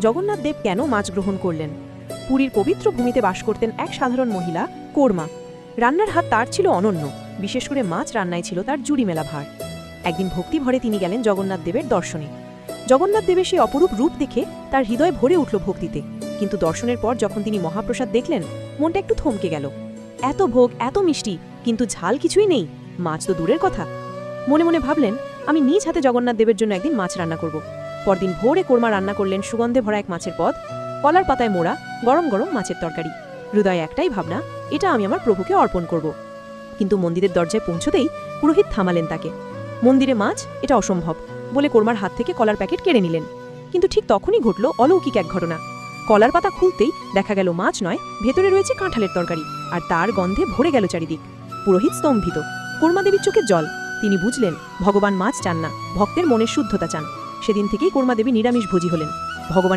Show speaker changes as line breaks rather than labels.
জগন্নাথ দেব কেন মাছ গ্রহণ করলেন? পুরীর পবিত্র ভূমিতে বাস করতেন এক সাধারণ মহিলা, কোরমা। রান্নার হাত তার ছিল অনন্য, বিশেষ করে মাছ রান্নায় ছিল তার জুড়ি মেলা ভার একদিন ভক্তি ভরে তিনি গেলেন জগন্নাথ দেবের দর্শনে। জগন্নাথ দেবের সেই অপরূপ রূপ দেখে তার হৃদয় ভরে উঠল ভক্তিতে। কিন্তু দর্শনের পর যখন তিনি মহাপ্রসাদ দেখলেন, মনটা একটু থমকে গেল। এত ভোগ, এত মিষ্টি, কিন্তু ঝাল কিছুই নেই। মাছ তো দূরের কথা। মনে মনে ভাবলেন, আমি নিজ হাতে জগন্নাথ দেবের জন্য একদিন মাছ রান্না করব। পরদিন ভোরে কোরমা রান্না করলেন সুগন্ধে ভরা এক মাছের পদ, কলার পাতায় মোড়া গরম গরম মাছের তরকারি। হৃদয়ে একটাই ভাবনা, এটা আমি আমার প্রভুকে অর্পণ করব। কিন্তু মন্দিরের দরজায় পৌঁছতেই পুরোহিত থামালেন তাকে। মন্দিরে মাছ, এটা অসম্ভব বলে কোরমার হাত থেকে কলার প্যাকেট কেড়ে নিলেন। কিন্তু ঠিক তখনই ঘটল অলৌকিক এক ঘটনা। কলার পাতা খুলতেই দেখা গেল মাছ নয়, ভেতরে রয়েছে কাঁঠালের তরকারি আর তার গন্ধে ভরে গেল চারিদিক। পুরোহিত স্তম্ভিত। কোরমাদেবীর চোখের জল। তিনি বুঝলেন, ভগবান মাছ চান না, ভক্তের মনের শুদ্ধতা চান। সেদিন থেকেই কোরমাদেবী নিরামিষ ভোজী হলেন। ভগবান